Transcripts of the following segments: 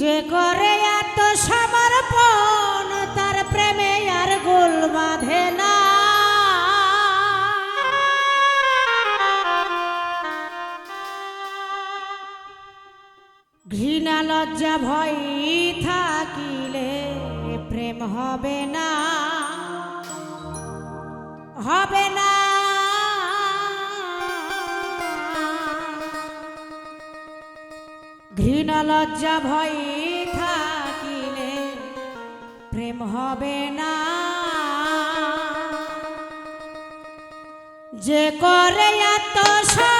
যে করে এত সমর্পণ, তার প্রেমে আর গোল বাঁধে না। ঘৃণা, লজ্জা, ভয় থাকিলে প্রেম হবে না। হবে না ঘৃণা লজ্জা ভয়ে থাকিলে প্রেম হবে না। যে করে এত সব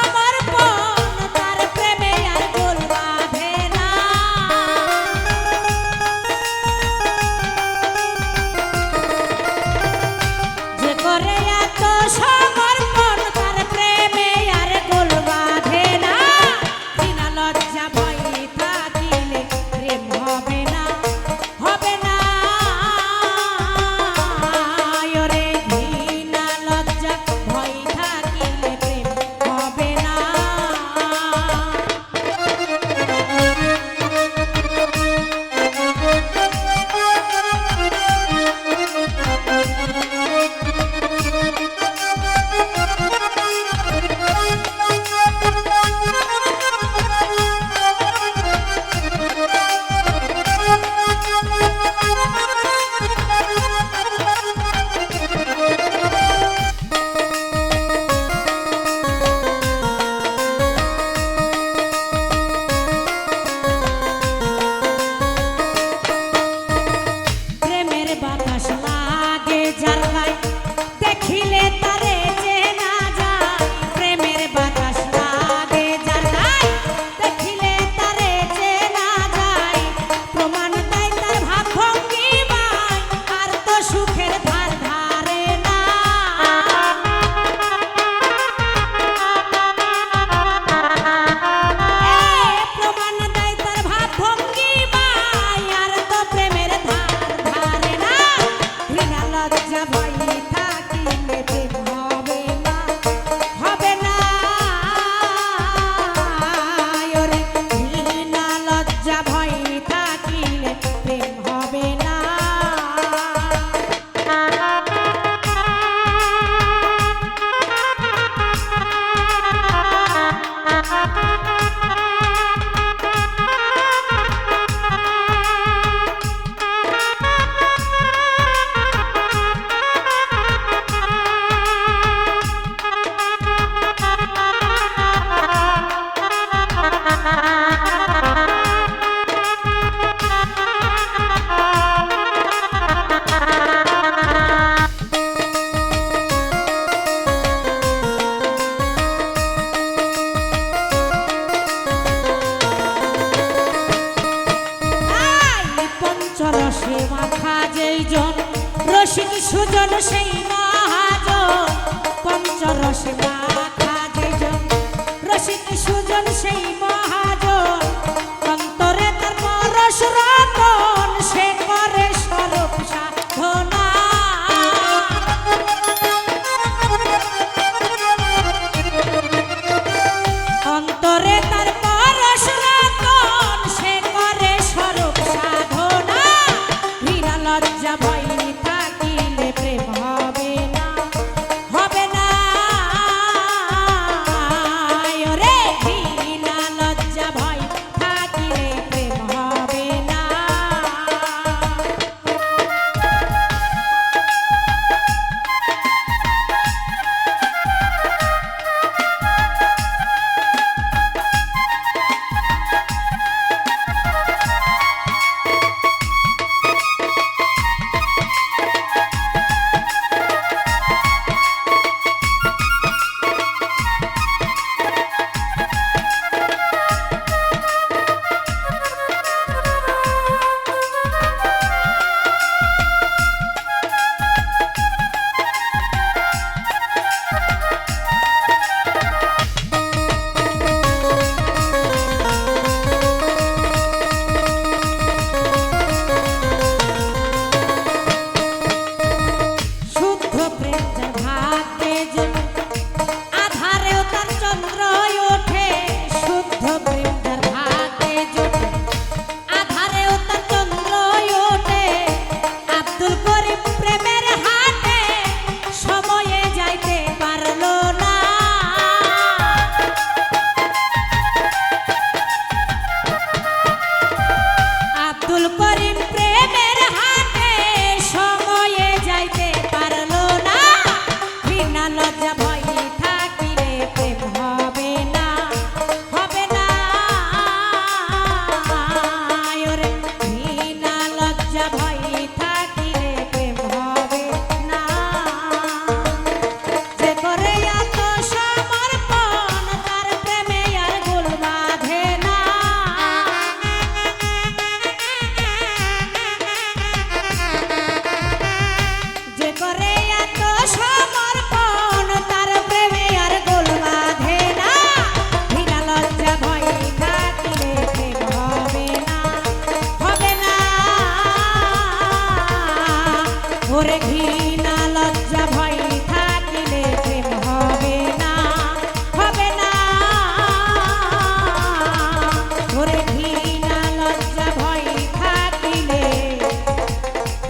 রসে মাথা যেই জন রসিক সুজন সেই মহাজন। পঞ্চরসে মাথা যেই জন রসিক সুজন সেই মহাজন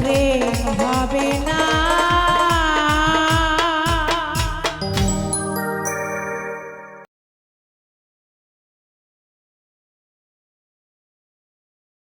প্রেম হবে না।